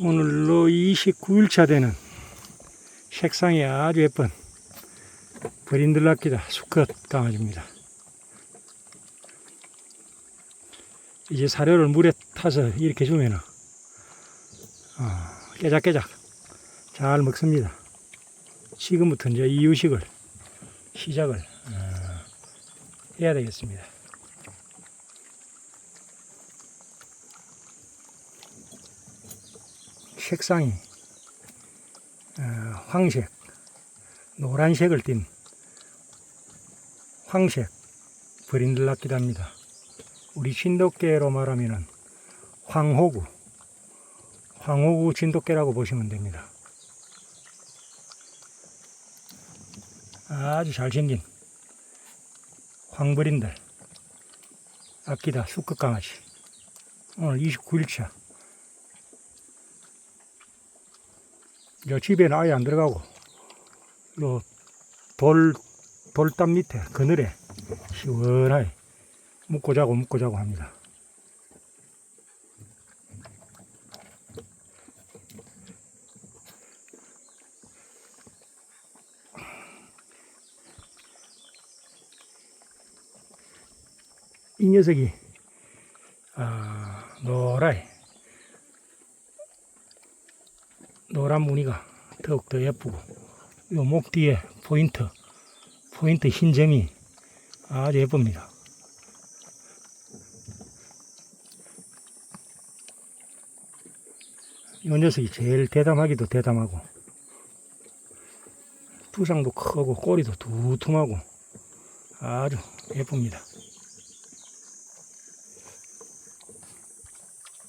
오늘로 29일차 되는 색상이 아주 예쁜 브린들라키다 수컷 강아지입니다. 이제 사료를 물에 타서 이렇게 주면은 어, 깨작깨작 잘 먹습니다. 지금부터 이제 이유식을 시작을 어, 해야 되겠습니다. 색상이 어, 황색, 노란색을 띤 황색 합니다. 우리 진돗개로 말하면은 황호구, 황호구 진돗개라고 보시면 됩니다. 아주 잘생긴 황브린들 아끼다 수컷 강아지 오늘 29일차 저 집에는 아예 안 들어가고 요 돌 돌담 밑에 그늘에 시원하게 묵고 자고 묵고 자고 합니다. 이 녀석이 아, 노라이 노란 무늬가 더욱더 예쁘고 요 목 뒤에 포인트 포인트 흰 점이 아주 예쁩니다. 이 녀석이 제일 대담하기도 대담하고 두상도 크고 꼬리도 두툼하고 아주 예쁩니다.